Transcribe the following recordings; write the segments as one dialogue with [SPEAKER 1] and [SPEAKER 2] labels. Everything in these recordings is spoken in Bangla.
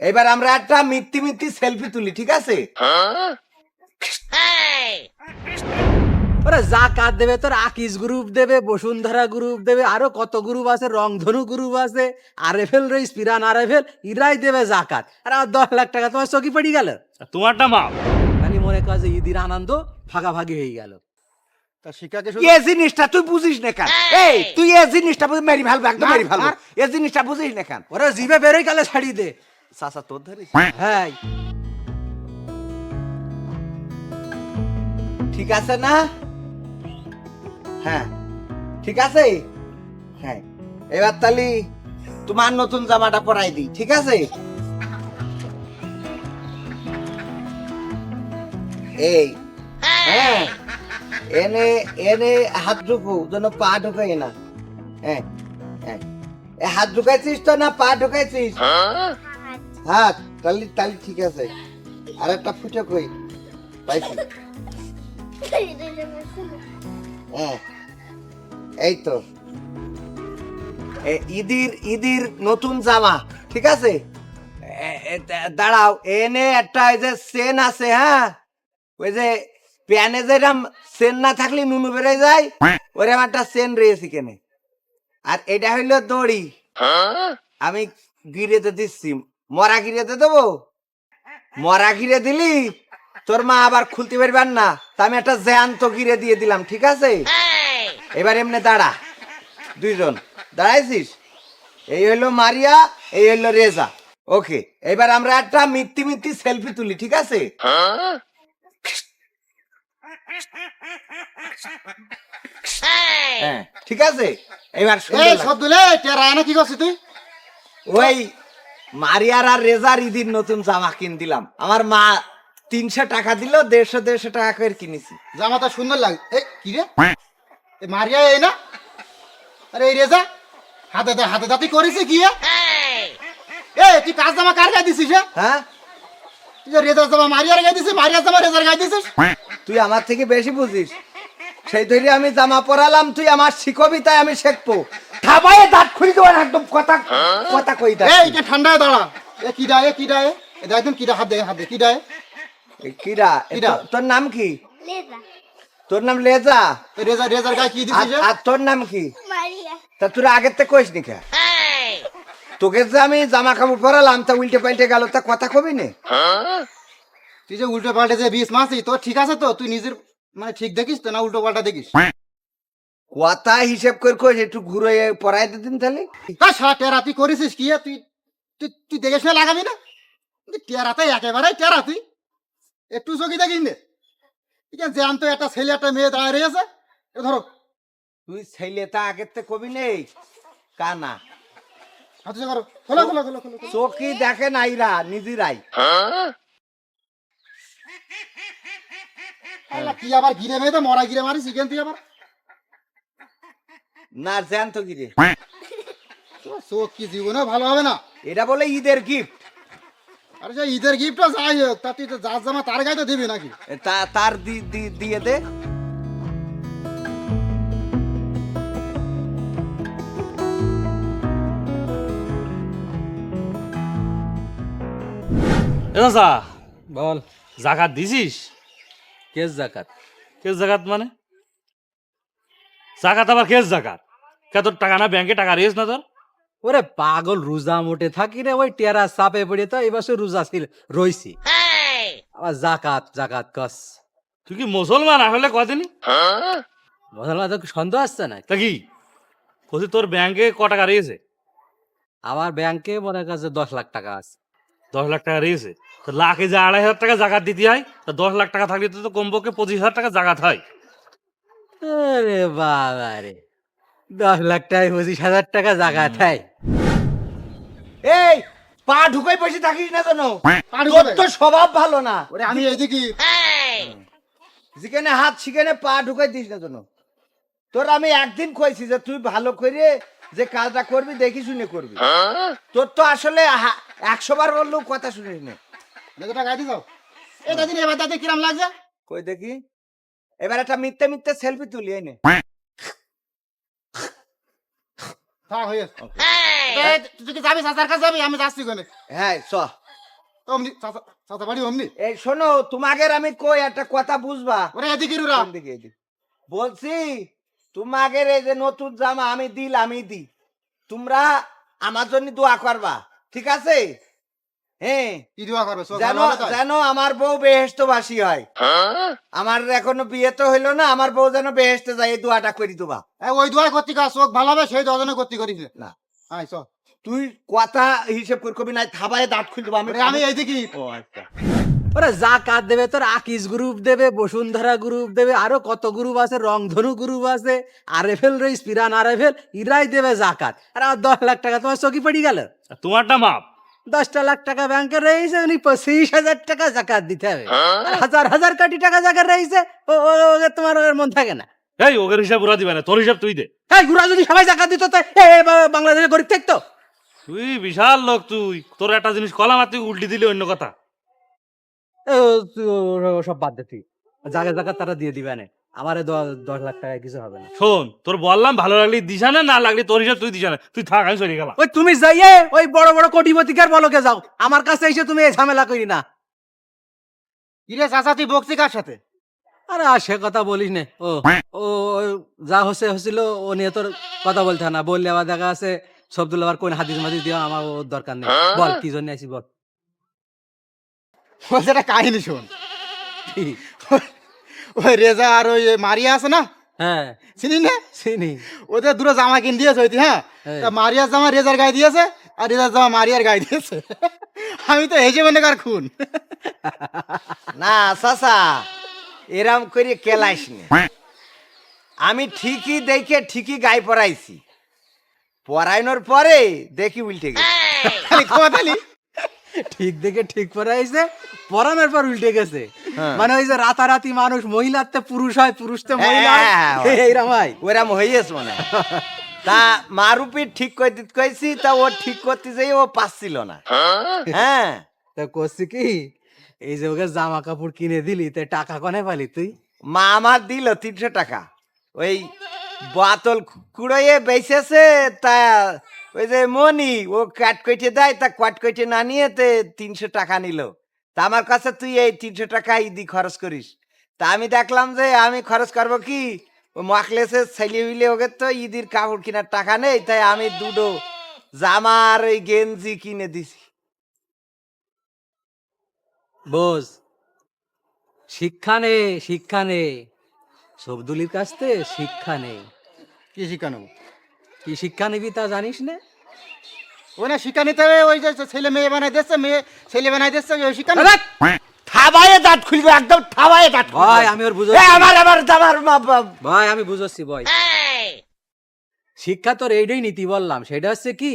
[SPEAKER 1] এবার আমরা একটা মিথ্যি মিথ্যি সেলফি তুলি ঠিক আছে?
[SPEAKER 2] ওরে জাকাত দেবে তোর আকিস গ্রুপ দেবে বসুন্ধরা গ্রুপ দেবে আরও কত গ্রুপ আছে? রংধনু গ্রুপ আছে রইস পিরান ইরাই দেবে জাকাত আর আমার দশ লাখ টাকা তোমার চকি পড়ি গেল।
[SPEAKER 3] তোমারটা মাপ
[SPEAKER 2] খালি মনে কর যে ঈদের আনন্দ ভাগাভাগি হয়ে গেল।
[SPEAKER 4] তা শিক্ষাকে
[SPEAKER 1] এ জিনিসটা তুই বুঝিস না কেন? এই! তুই জিনিসটা বুঝি মেরি ফেলব একদম মেরি ফেলব। এ জিনিসটা বুঝিস না কেন?
[SPEAKER 2] ওরে জিভে বেরোই গেলে ছাড়ি দে।
[SPEAKER 1] চাচা তোর ধরিস
[SPEAKER 2] হ্যাঁ
[SPEAKER 1] ঠিক আছে না? হ্যাঁ। ঠিক আছে? হ্যাঁ। এবার তাহলে তোমার নতুন জামাটা পরাই দিই ঠিক আছে? এই। হ্যাঁ। এনে এনে হাত ঢুকু যেন পা ঢুকাই না। হ্যাঁ। হ্যাঁ। হাত ঢুকাইছিস তো না পা ঢুকাইছিস? হাত তাহলে তাহলে ঠিক আছে। আর একটা ফুটে কই? পাইছি। হ্যাঁ। এই তো। এ, ঈদির ঈদির নতুন জামা ঠিক আছে? দাঁড়াও এনে একটা ওই যে সেন আছে হ্যাঁ? ওই যে প্যানে যেরকম সেন না থাকলে নুনু বেড়ে যায় ওরকম একটা সেন রয়েছে কেনে আর এটা হইল দড়ি। আমি গিরেতে দিচ্ছি। মরা গিরেতে দেবো। মরা গিরে দিলি তোর মা আবার খুলতে পারবেন না। তা আমি একটা জ্যান্ত গিরে দিয়ে দিলাম ঠিক আছে? এবার এমনি দাঁড়া। দুইজন দাঁড়াইছিস? এই হইল মারিয়া এই হইল রেজা। ওকে এবার আমরা একটা মিথ্যি মিথ্যি সেলফি তুলি ঠিক আছে? হ্যাঁ ঠিক আছে? এবার
[SPEAKER 4] এই সব দিলে টেরা কি করছিস তুই?
[SPEAKER 1] ওই মারিয়ার আর রেজার ঈদির নতুন জামা কিন দিলাম আমার মা তিনশো টাকা দিল দেড়শো দেড়শো টাকা করে কিনেছি।
[SPEAKER 4] জামাটা সুন্দর লাগে এই কি রে? এ মারিয়া এই না? আরে এই রেজা হাতে দা হাতে দাঁতি করেছে কি এ? তুই কাজ জামা কার গায়ে দিছিস
[SPEAKER 1] হ্যাঁ?
[SPEAKER 4] তুই যে রেজার জামা মারিয়ার গায়ে দিছিস মারিয়ার জামা রেজার গায়ে দিছিস?
[SPEAKER 1] তুই আমার থেকে বেশি বুঝিস। সেই ধরে আমি জামা পরালাম তুই আমার শিখবি তাই আমি শেখবো। থাবাই দাঁত খুলি না একদম কথা কথা কই দা
[SPEAKER 4] এই এটা ঠান্ডায় দাঁড়া। এ কি ডায়ে কি ডায়ে এ দেখ একদম কি ডায়ে হাত দে হাত দে কি ডায়ে
[SPEAKER 1] কিরা এ
[SPEAKER 4] কিরা?
[SPEAKER 1] তো- তোর নাম কি?
[SPEAKER 5] Leza.
[SPEAKER 1] তোর নাম লেজা?
[SPEAKER 4] এ রেজার রেজার গায়ে কি দিছিস
[SPEAKER 1] আর তোর নাম কি?
[SPEAKER 5] Maria.
[SPEAKER 1] তা তোর আগের থেকে কইস নি কে? তোকে যে আমি জামা কাপড় পরালাম তা উল্টে পাল্টে গেল তা কথা কবি নে?
[SPEAKER 4] তুই যে উল্টো পাল্টে যে বিষ মাসি তোর ঠিক আছে তো? তুই নিজের মানে ঠিক দেখিস তো না উল্টো পাল্টা দেখিস?
[SPEAKER 1] কথা হিসেব করে কইস একটু ঘুরে পড়াই দিন তাহলে।
[SPEAKER 4] তা সারা টেরা তুই করেছিস কি তুই তুই তুই দেখে শুনে লাগাবি না? টেরাতে একেবারে টেরা তুই একটু চোখি দেখিস নে। ঠিক আছে জ্যান্ত একটা ছেলে একটা মেয়ে দাঁড়িয়ে রয়েছে। এ ধরো।
[SPEAKER 1] তুই ছেলে তা আগের থেকে কবি নেই? কানা। চোখই দেখে নাইরা নিজেরাই।
[SPEAKER 4] আল্লাহ, কি আবার গিরে মেয়ে তো মরা গিরে মারিস চিকেন তুই আবার?
[SPEAKER 1] না জ্যান তো গিরে
[SPEAKER 4] তোর চোখ কি জীবনে ভালো হবে না?
[SPEAKER 1] এটা বলে ঈদের গিফট
[SPEAKER 4] আরে সে ঈদের গিফটও যাই হোক তা তুই তো যার জামা তার গায়ে তো দিবি নাকি?
[SPEAKER 1] তা তার দি- দি- দিয়ে দে।
[SPEAKER 3] এ
[SPEAKER 2] বল
[SPEAKER 3] জাকাত দিছিস?
[SPEAKER 2] কেস জাকাত।
[SPEAKER 3] কেস জাকাত মানে? জাকাত আবার কেস জাকাত? কে তোর টাকা না ব্যাংকে টাকা রেস না তোর
[SPEAKER 2] ওরে পাগল রোজা মোটে থাকি রে ওই টেরা চাপে পড়ে তো এই বছর রোজা ছিল রইছি আবার জাকাত জাকাত কস
[SPEAKER 3] তুই কি মুসলমান আসলে কদিনই
[SPEAKER 2] মুসলমান তো সন্দেহ আসছে না
[SPEAKER 3] তা কি বলছি তোর ব্যাংকে ক টাকা রয়েছে
[SPEAKER 2] আমার ব্যাংকে মনে কাছে দশ লাখ টাকা আছে
[SPEAKER 3] দশ লাখ টাকা রয়েছে তো লাখে যে আড়াই হাজার টাকা জাকাত দিতে হয় তো দশ লাখ টাকা থাকলে তো কমপক্ষে পঁচিশ হাজার টাকা জাকাত হয়
[SPEAKER 2] আরে বাবা রে দশ লাখ টাকা পঁচিশ হাজার টাকা জায়গা থাই।
[SPEAKER 1] এই পা ঢুকাই বসে থাকিস না কেন?
[SPEAKER 4] পা ঢুকাই
[SPEAKER 1] তোর তো স্বভাব ভালো না।
[SPEAKER 4] ওরে আমি এদিকে
[SPEAKER 1] যেখানে হাত সেখানে পা ঢুকাই দিস না কেন? তোর আমি একদিন কইছি যে তুই ভালো করে যে কাজটা করবি দেখি শুনে করবি। তোর তো আসলে হা- একশো বার বললেও কথা শুনিস না।
[SPEAKER 4] নেতাটা গাইতে যাও এই দাদি এবার দাদি কিরাম লাগছে?
[SPEAKER 1] কই দেখি? এবার একটা মিথ্যে মিথ্যে সেলফি তুলি এনে।
[SPEAKER 4] থাক হয়ে তুই কি যাবি? চাচার কাছে যাবি? আমি যাচ্ছি ওখানে।
[SPEAKER 1] হ্যাঁ চ।
[SPEAKER 4] অমনি চাচা চাচা বাড়ি অমনি?
[SPEAKER 1] এই শোনো তোমাকে আমি কই একটা কথা বুঝবা?
[SPEAKER 4] ওরে এদিকে রুরা
[SPEAKER 1] এদিকে এদিকে? বলছি তোমাকে এই যে নতুন জামা আমি দিল আমি দি। তোমরা আমার জন্য দোয়া করবা ঠিক আছে? হ্যাঁ
[SPEAKER 4] কি দোয়া করবে? তাই?
[SPEAKER 1] যেন আমার বউ বেহেস্তবাসী হয়। আমার এখনও বিয়ে তো হইল না আমার বউ যেন বেহেস্তে যায় এই দোয়াটা করি দেবা
[SPEAKER 4] ওই দোয়া করতে কাজ চোখ ভালো হবে সেই দোয়া করতে করিস
[SPEAKER 1] না।
[SPEAKER 4] আয় চল।
[SPEAKER 1] তুই কথা হিসেব করে কবি নাই থাবায় দাঁত খুলে দেবো আমি
[SPEAKER 4] আমি
[SPEAKER 1] ও আচ্ছা।
[SPEAKER 2] ওরে জাকাত দেবে তোর আকিস গ্রুপ দেবে বসুন্ধরা গ্রুপ দেবে আরও কত গ্রুপ আছে রংধনু গ্রুপ আছে আরেফেল রইস পিরান আরেফেল ইরাই দেবে জাকাত আর দশ লাখ টাকা তোমার চকি পড়ি গেল।
[SPEAKER 3] আর তোমারটা মাপ।
[SPEAKER 2] দশটা লাখ টাকা ব্যাংকে রয়েছে উনি পঁচিশ হাজার টাকা জাকাত দিতে হবে। হাজার হাজার কোটি টাকা জাকাত রয়েছে ও ওকে তোমার ওর মন থাকে না।
[SPEAKER 3] এই ওদের হিসাব ওরা দিবে না তোর হিসাব তুই দে।
[SPEAKER 2] এই গুড়া যদি সবাই জাকাত দিত তাই বাংলাদেশে গরিব থাকতো।
[SPEAKER 3] তুই বিশাল লোক তুই তোর একটা জিনিস কলাম আর তুই উল্টি দিলি অন্য কথা।
[SPEAKER 2] সব বাদ দে তুই। জায়গা জাকাত তারা দিয়ে দিবে না। আমার দশ লাখ টাকায় কিছু হবে না।
[SPEAKER 3] শোন তোর বললাম ভালো লাগলি দিশা না না লাগলি তোর হিসাব তুই দিশা না। তুই থাক আমি চলে গেলাম।
[SPEAKER 2] ওই তুমি যাইয়ে ওই বড় বড় কোটিপতিকার বলকে যাও। আমার কাছে এসে তুমি এই ঝামেলা করি না।
[SPEAKER 4] ইরে চাচা তুই বকছি কার সাথে?
[SPEAKER 2] আরে আর সে কথা বলিস নে। ও ও যা হচ্ছে হচ্ছিল ও নিয়ে তোর কথা বলতে না। বললে আবার দেখা আছে সবদুল আবার কোন হাদিস মাদিস দিয়া আমার ওর দরকার নেই। বল কি জন্য আইসি বল।
[SPEAKER 4] বলছে একটা কাহিনী শোন। ওই রেজা আর ওই মারিয়া আছে না?
[SPEAKER 2] হ্যাঁ।
[SPEAKER 4] চিনি না?
[SPEAKER 2] চিনি।
[SPEAKER 4] ওদের দুটো জামা কিনে দিয়েছে হইতে হ্যাঁ। তা মারিয়ার জামা রেজার গায়ে দিয়েছে আর রেজার জামা মারিয়ার গায়ে দিয়েছে। আমি তো হেসে মনে কার খুন?
[SPEAKER 1] না চাচা এরম করে কেলাইস আমি ঠিকই দেখে ঠিকই গায়ে পড়াইছি পড়াইনোর পরে দেখি উল্টে গেছে।
[SPEAKER 4] খালি খাওয়া তালি
[SPEAKER 2] ঠিক দেখে ঠিক পরে আইছে পরানোর পর উল্টে গেছে।
[SPEAKER 1] হ্যাঁ।
[SPEAKER 2] মানে ওই যে রাতারাতি মানুষ মহিলাতে পুরুষ হয় পুরুষতে মহিলা হয়।
[SPEAKER 1] হয়।
[SPEAKER 2] এইরকম হয়।
[SPEAKER 1] ওরম হইয়েছ মনে তা মারুপি ঠিক করে দিতে কইছি তা ও ঠিক করতে যাই ও পাচ্ছিল না। হ্যাঁ।
[SPEAKER 2] তা করছি কি? এই যে ওকে জামা কাপড় কিনে দিলি তে টাকা কনে পালি তুই?
[SPEAKER 1] মা আমার দিল তিনশো টাকা। ওই বোতল কুড়োয়ে বেঁচেছে তা ওই যে মনি ও কাট কেটে দেয় তা কাট কেটে না নিয়ে তে তিনশো টাকা নিল। তা আমার কাছে তুই এই তিনশো টাকা ইদি খরচ করিস। তা আমি দেখলাম যে আমি খরচ করব কি? ও মকলেসে ছেলে উইলে ওকে তো ঈদের কাপড় কেনার টাকা নেই তাই আমি দুটো জামার ওই গেঞ্জি কিনে দিছি।
[SPEAKER 2] বোঝ শিক্ষা নে শিক্ষা নে সবদুলির কাছ থেকে শিক্ষা নেই।
[SPEAKER 4] কি শিক্ষা নেব?
[SPEAKER 2] কি শিক্ষা নিবি তা জানিস না?
[SPEAKER 4] ওই না শিক্ষা নিতে হবে ওই যে ছেলে মেয়ে বানাই দিচ্ছে মেয়ে ছেলে বানাই দিচ্ছে ওই শিক্ষা
[SPEAKER 1] থাবায়ে দাঁত খুলবে একদম থাবায়ে দাঁত
[SPEAKER 2] ভাই আমি ওর বুঝো
[SPEAKER 1] আমার আমার আমার মা- মা-
[SPEAKER 2] ভাই আমি বুঝছি ভাই। শিক্ষা তোর এইটাই নীতি বললাম সেটা হচ্ছে কি?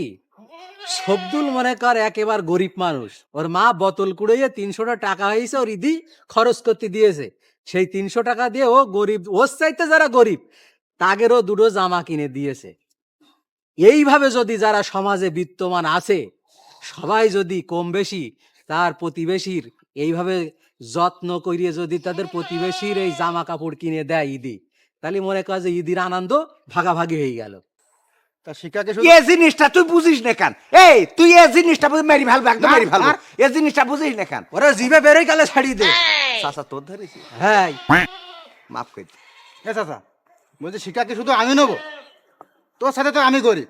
[SPEAKER 2] সবদুল মনে কর একেবার গরিব মানুষ। ওর মা বোতল কুড়িয়ে তিনশোটা টাকা হয়েছে ওর ইদি খরচ করতে দিয়েছে। সেই তিনশো টাকা দিয়ে ও গরিব ওর চাইতে যারা গরিব তাগেরও দুটো জামা কিনে দিয়েছে। এইভাবে যদি যারা সমাজে বিত্তমান আছে সবাই যদি কম বেশি তার প্রতিবেশীর এইভাবে যত্ন করিয়ে যদি তাদের প্রতিবেশীর এই জামা কাপড় কিনে দেয় ঈদি তাহলে মনে কর যে ঈদের আনন্দ ভাগাভাগি হয়ে গেল।
[SPEAKER 4] তা
[SPEAKER 1] এ জিনিসটা তুই বুঝিস না কেন? এই তুই এ জিনিসটা বুঝি মেরি ভালো একদম মেরি ভালো। এ জিনিসটা বুঝিস না কেন?
[SPEAKER 2] ওরা জিভে বেরোই গেলে ছাড়িয়ে দে।
[SPEAKER 1] চাচা তোর ধরেছি।
[SPEAKER 2] হ্যাঁ।
[SPEAKER 1] মাফ করে। দে।
[SPEAKER 4] এ চাচা বলছি শিক্ষাকে শুধু আমি নেব? তোর সাথে তো আমি করি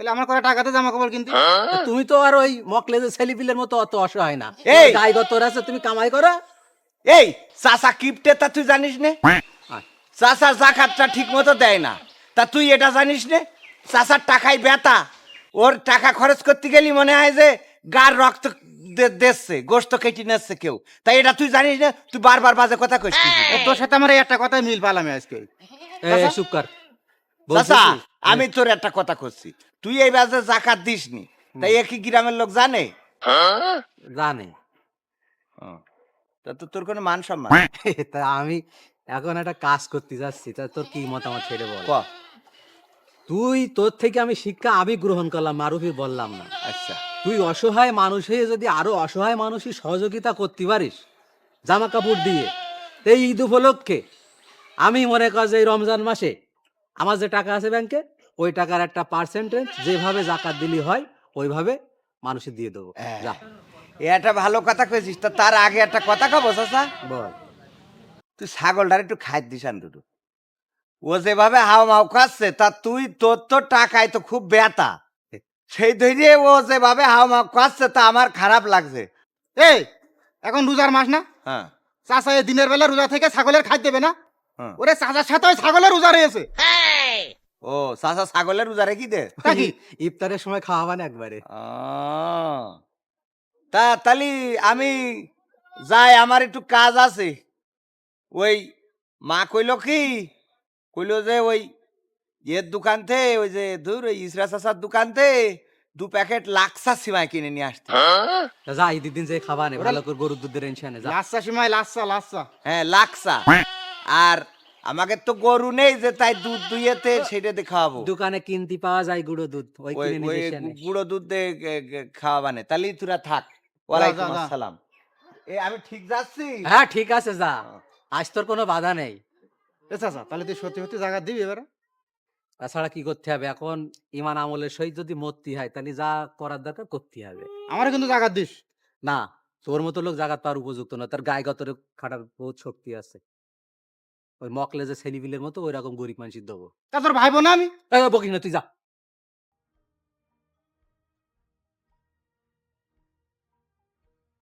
[SPEAKER 4] তাহলে আমার কটা টাকাতে জামা কাপড় কিনতে।
[SPEAKER 2] তুমি তো আর ওই মকলেজের ছেলেপিলের মতো অত অসহায় না।
[SPEAKER 1] এই!
[SPEAKER 2] গাই গত আছে তুমি কামাই করো।
[SPEAKER 1] এই চাচা কিপটে তা তুই জানিস নে? চাচা জাকাতটা ঠিক মতো দেয় না। তা তুই এটা জানিস নে? চাচার টাকায় বেতা ওর টাকা খরচ করতে গেলি মনে হয় যে গার রক্ত দে- দিচ্ছে গোস্ত কেটে নিচ্ছে কেউ। তাই এটা তুই জানিস না? তুই বারবার বাজে কথা কইস।
[SPEAKER 4] তোর সাথে আমার একটা কথাই মিল পালাম আজকে।
[SPEAKER 2] এই চুপ কর।
[SPEAKER 1] চাচা আমি তোর একটা কথা করছি তুই এই বাজে জাকাত দিসনি। তাই একই গ্রামের লোক জানে?
[SPEAKER 2] জানে।
[SPEAKER 1] তা তো তোর কোনো মান সম্মান।
[SPEAKER 2] তা আমি এখন একটা কাজ করতে যাচ্ছি তা তোর কি মতামত ছেড়ে বল। তুই তোর থেকে আমি শিক্ষা আমি গ্রহণ করলাম মারুফি বললাম না।
[SPEAKER 1] আচ্ছা।
[SPEAKER 2] তুই অসহায় মানুষ হয়ে যদি আরও অসহায় মানুষই সহযোগিতা করতে পারিস জামা কাপড় দিয়ে এই ঈদ উপলক্ষে আমি মনে কর যে এই রমজান মাসে আমার যে টাকা আছে ব্যাংকে ওই টাকার একটা পার্সেন্টেজ যেভাবে জাকাত দিলি হয় ওইভাবে মানুষে দিয়ে দেবো। যা।
[SPEAKER 1] এ একটা ভালো কথা কয়েছিস তা তার আগে একটা কথা কব চাচা।
[SPEAKER 2] বল।
[SPEAKER 1] তুই ছাগলটার একটু খাই দিস দুটো ও যেভাবে হাও মাও খাচ্ছে তা তুই তোর তো টাকায় তো খুব বেতা সেই ধরে ও যেভাবে হাও মাও খাচ্ছে তা আমার খারাপ লাগছে।
[SPEAKER 4] এই এখন রোজার মাস না?
[SPEAKER 1] হ্যাঁ।
[SPEAKER 4] এই দিনের বেলা রোজা থেকে ছাগলের খাদ্য দেবে না?
[SPEAKER 1] হ্যাঁ।
[SPEAKER 4] ওরে চাচার সাথে ওই ছাগলের রোজা রয়েছে।
[SPEAKER 1] ও চাচা ছাগলের উজারে কি দে
[SPEAKER 4] তা কি?
[SPEAKER 2] ইফতারের সময় খাওয়াবান একবারে।
[SPEAKER 1] আহ, তা তালি আমি যাই আমার একটু কাজ আছে। ওই মা কইল কি? কইল যে ওই ইয়ের দোকান থেকে ওই যে দূর ওই ইসরা চাচার দোকান থেকে দু প্যাকেট লাক্সা সিমাই কিনে নিয়ে আসতে।
[SPEAKER 2] তা যা ঈদের দিন যে খাবানে ভালো করে গরুর দুধের এনছে যা।
[SPEAKER 4] লাচ্চা সিমাই লাচ্চা লাচ্চা
[SPEAKER 1] হ্যাঁ লাক্সা। আর আমাকে তো গরু নেই যে তাই দুধ দুইয়েতে সেটা দিয়ে খাওয়াবো।
[SPEAKER 2] দোকানে কিনতে পাওয়া যায় গুঁড়ো দুধ ওই কিনে নিয়ে এসে আনে।
[SPEAKER 1] গুঁড়ো দুধ দিয়ে গে- গে- খাওয়াবানে তাহলে তোরা থাক। ওয়ালাইকুম
[SPEAKER 4] যা, যা।
[SPEAKER 1] আসসালাম। এ আমি ঠিক যাচ্ছি?
[SPEAKER 2] হ্যাঁ ঠিক আছে যা। আজ তোর কোনো বাধা নেই।
[SPEAKER 4] এ চাচা তাহলে তুই সত্যি সত্যি জায়গা দিবি এবারে।
[SPEAKER 2] তাছাড়া কি করতে হবে? এখন ইমান আমলের সহিত যদি মরতে হয় তাহলে যা করার দরকার করতে হবে।
[SPEAKER 4] আমারও কিন্তু জায়গা দিস।
[SPEAKER 2] না তোর মতো লোক জাগাত পাওয়ার উপযুক্ত না তার গায়ে গতরে খাটার বহুত শক্তি আছে। ওই মকলে যে ছেলিবিলের মতো ওই রকম গরিব মানুষ দেবো
[SPEAKER 4] তা তোর ভাই বোন আমি?
[SPEAKER 2] বকিস না তুই যা।